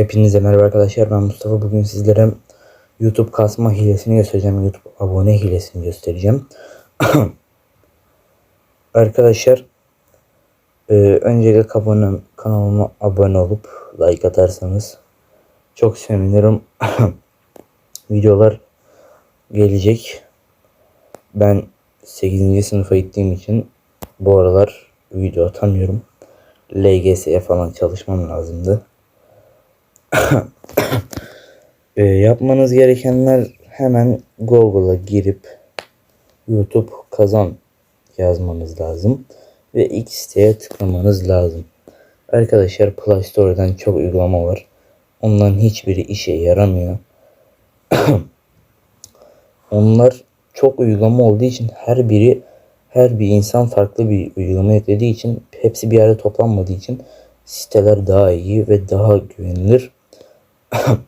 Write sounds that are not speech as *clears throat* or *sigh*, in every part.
Hepinize merhaba arkadaşlar ben Mustafa. Bugün sizlere YouTube kasma hilesini göstereceğim. YouTube abone hilesini göstereceğim. *clears throat* Arkadaşlar e, öncelikle abone, kanalıma abone olup like atarsanız çok sevinirim. *clears throat* Videolar gelecek. Ben 8. sınıfa gittiğim için bu aralar video atamıyorum. LGS'ye falan çalışmam lazımdı *coughs* e, yapmanız gerekenler hemen Google'a girip YouTube kazan yazmanız lazım ve X siteye tıklamanız lazım. Arkadaşlar Play Store'dan çok uygulama var. Onların hiçbiri işe yaramıyor. *coughs* Onlar çok uygulama olduğu için her biri her bir insan farklı bir uygulama yüklediği için hepsi bir yerde toplanmadığı için siteler daha iyi ve daha güvenilir. *coughs*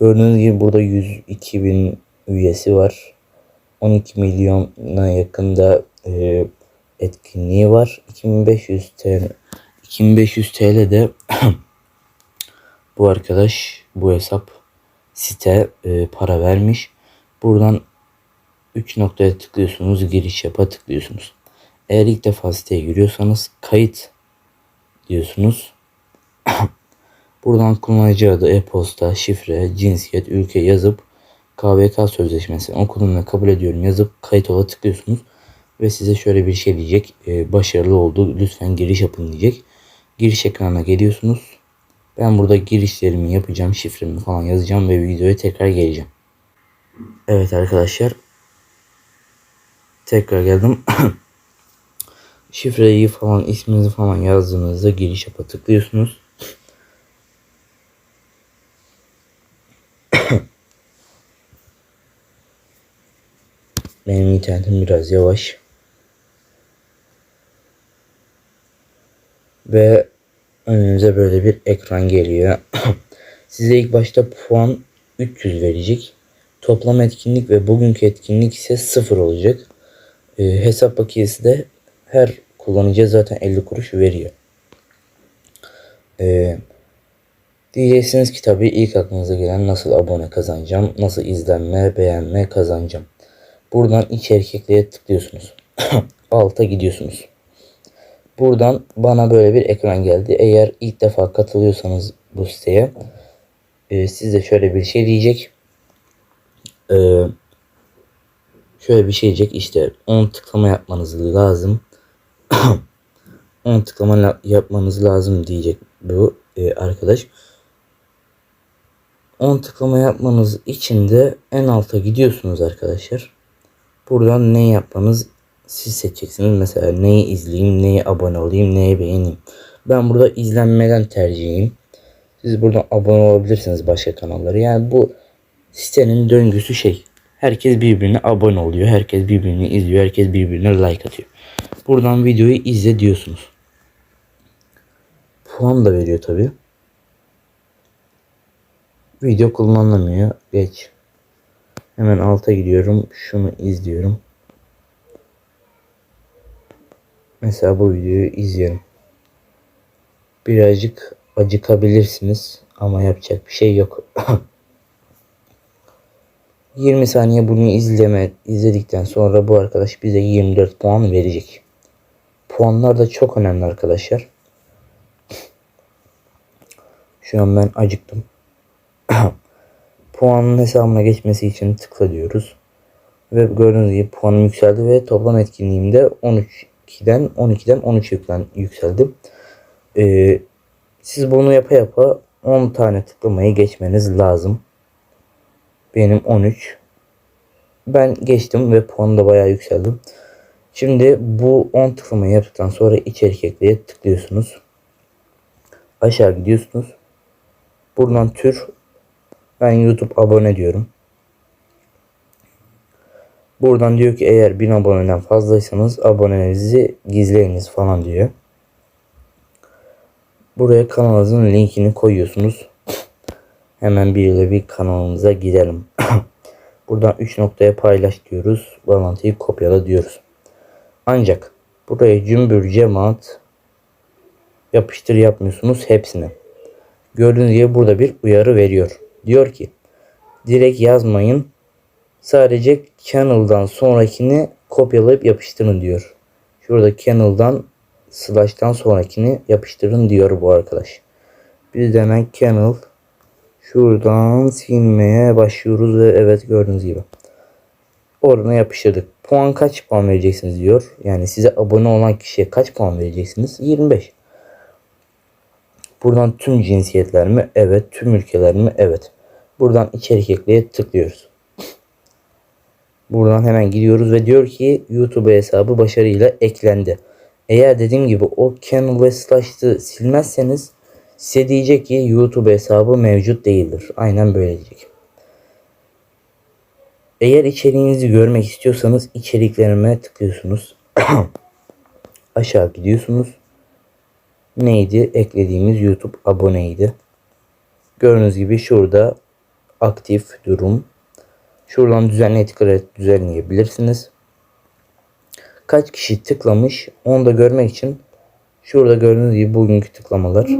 Gördüğünüz gibi burada 102 bin üyesi var. 12 milyona yakında e, etkinliği var. 2500 TL 2500 TL de *coughs* bu arkadaş bu hesap site e, para vermiş. Buradan 3 noktaya tıklıyorsunuz. Giriş yapa tıklıyorsunuz. Eğer ilk defa siteye giriyorsanız kayıt diyorsunuz. *coughs* Buradan kullanıcı adı, e-posta, şifre, cinsiyet, ülke yazıp KVK sözleşmesi okulum ve kabul ediyorum yazıp kayıt ola tıklıyorsunuz. Ve size şöyle bir şey diyecek. E, başarılı oldu. Lütfen giriş yapın diyecek. Giriş ekranına geliyorsunuz. Ben burada girişlerimi yapacağım. Şifremi falan yazacağım ve videoya tekrar geleceğim. Evet arkadaşlar. Tekrar geldim. *clears throat* Şifreyi falan isminizi falan yazdığınızda giriş yapa tıklıyorsunuz. Benim internetim biraz yavaş. Ve önünüze böyle bir ekran geliyor. *coughs* Size ilk başta puan 300 verecek. Toplam etkinlik ve bugünkü etkinlik ise 0 olacak. E, hesap bakiyesi de her kullanıcıya zaten 50 kuruş veriyor. E, diyeceksiniz ki tabii ilk aklınıza gelen nasıl abone kazanacağım, nasıl izlenme, beğenme kazanacağım. Buradan iç erkekliğe tıklıyorsunuz. *coughs* Alta gidiyorsunuz. Buradan bana böyle bir ekran geldi. Eğer ilk defa katılıyorsanız bu siteye e, size şöyle bir şey diyecek. E, şöyle bir şey diyecek. İşte 10 tıklama yapmanız lazım. *coughs* 10 tıklama yapmanız lazım diyecek bu e, arkadaş. 10 tıklama yapmanız için de en alta gidiyorsunuz arkadaşlar. Buradan ne yapmanız siz seçeceksiniz. Mesela neyi izleyeyim, neye abone olayım, neye beğeneyim. Ben burada izlenmeden tercihim. Siz buradan abone olabilirsiniz başka kanalları. Yani bu sitenin döngüsü şey. Herkes birbirine abone oluyor. Herkes birbirini izliyor. Herkes birbirine like atıyor. Buradan videoyu izle diyorsunuz. Puan da veriyor tabi. Video kullanılamıyor. Geç. Hemen alta gidiyorum. Şunu izliyorum. Mesela bu videoyu izliyorum. Birazcık acıkabilirsiniz ama yapacak bir şey yok. *laughs* 20 saniye bunu izleme izledikten sonra bu arkadaş bize 24 puan verecek. Puanlar da çok önemli arkadaşlar. Şu an ben acıktım. Puanın hesabına geçmesi için tıkla diyoruz. Ve gördüğünüz gibi puanım yükseldi ve toplam etkinliğimde 12'den 12'den 13 yüklen, yükseldi. Ee, siz bunu yapa yapa 10 tane tıklamayı geçmeniz lazım. Benim 13. Ben geçtim ve puanı da bayağı yükseldi. Şimdi bu 10 tıklamayı yaptıktan sonra içerik ekleye tıklıyorsunuz. Aşağı gidiyorsunuz. Buradan tür ben YouTube abone diyorum. Buradan diyor ki eğer 1000 aboneden fazlaysanız abonenizi gizleyiniz falan diyor. Buraya kanalınızın linkini koyuyorsunuz. Hemen bir bir kanalımıza gidelim. *clears throat* Buradan 3 noktaya paylaş diyoruz. Bağlantıyı kopyala diyoruz. Ancak buraya cümbür cemaat yapıştır yapmıyorsunuz hepsini. Gördüğünüz gibi burada bir uyarı veriyor. Diyor ki direkt yazmayın. Sadece channel'dan sonrakini kopyalayıp yapıştırın diyor. Şurada channel'dan slash'tan sonrakini yapıştırın diyor bu arkadaş. Biz de hemen channel şuradan silmeye başlıyoruz ve evet gördüğünüz gibi. Orana yapıştırdık. Puan kaç puan vereceksiniz diyor. Yani size abone olan kişiye kaç puan vereceksiniz? 25. Buradan tüm cinsiyetler mi? Evet. Tüm ülkeler mi? Evet. Buradan içerik ekleye tıklıyoruz. Buradan hemen gidiyoruz ve diyor ki YouTube hesabı başarıyla eklendi. Eğer dediğim gibi o Canon ve Slash'ı silmezseniz size diyecek ki YouTube hesabı mevcut değildir. Aynen böyle diyecek. Eğer içeriğinizi görmek istiyorsanız içeriklerime tıklıyorsunuz. *clears throat* Aşağı gidiyorsunuz. Neydi? Eklediğimiz YouTube aboneydi. Gördüğünüz gibi şurada aktif durum. Şuradan düzenli etiket düzenleyebilirsiniz. Kaç kişi tıklamış onu da görmek için şurada gördüğünüz gibi bugünkü tıklamalar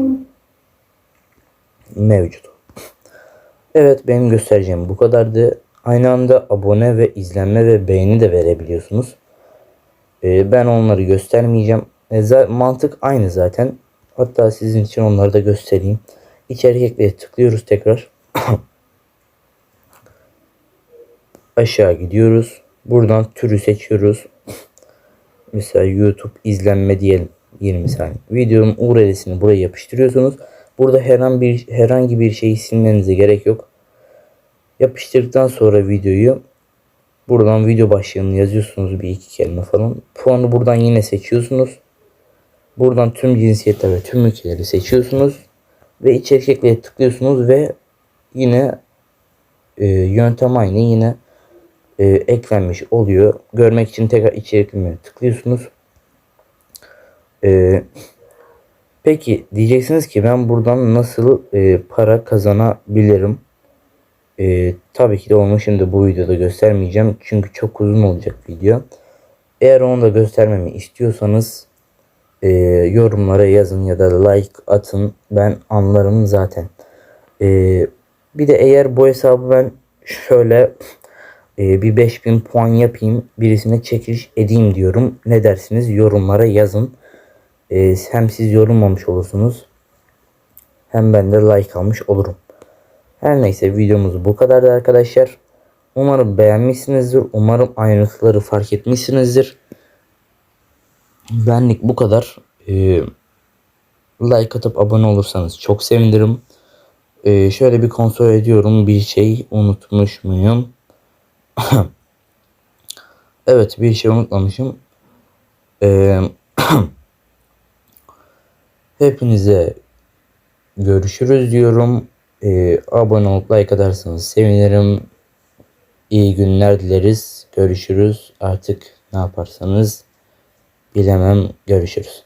mevcut. Evet benim göstereceğim bu kadardı. Aynı anda abone ve izlenme ve beğeni de verebiliyorsunuz. Ee, ben onları göstermeyeceğim. E, mantık aynı zaten. Hatta sizin için onları da göstereyim. İçerik ekleye tıklıyoruz tekrar. *coughs* Aşağı gidiyoruz. Buradan türü seçiyoruz. *coughs* Mesela YouTube izlenme diyelim 20 saniye. Videonun URL'sini buraya yapıştırıyorsunuz. Burada herhangi bir herhangi bir şeyi silmenize gerek yok. Yapıştırdıktan sonra videoyu buradan video başlığını yazıyorsunuz bir iki kelime falan. Puanı buradan yine seçiyorsunuz. Buradan tüm cinsiyetler ve tüm ülkeleri seçiyorsunuz. Ve içerik ekleye tıklıyorsunuz ve yine e, yöntem aynı yine e, eklenmiş oluyor. Görmek için tekrar içeriklere tıklıyorsunuz. E, peki diyeceksiniz ki ben buradan nasıl e, para kazanabilirim? E, tabii ki de onu şimdi bu videoda göstermeyeceğim. Çünkü çok uzun olacak video. Eğer onu da göstermemi istiyorsanız e, yorumlara yazın ya da like atın. Ben anlarım zaten. E, bir de eğer bu hesabı ben şöyle e, bir 5000 puan yapayım birisine çekiliş edeyim diyorum. Ne dersiniz? Yorumlara yazın. E, hem siz yorumlamış olursunuz hem ben de like almış olurum. Her neyse videomuz bu kadardı arkadaşlar. Umarım beğenmişsinizdir. Umarım ayrıntıları fark etmişsinizdir. Benlik bu kadar. Ee, like atıp abone olursanız çok sevinirim. Ee, şöyle bir kontrol ediyorum. Bir şey unutmuş muyum? *laughs* evet bir şey unutmamışım. Ee, *clears throat* hepinize görüşürüz diyorum. Abone olup like atarsanız sevinirim. İyi günler dileriz. Görüşürüz. Artık ne yaparsanız bilemem. Görüşürüz.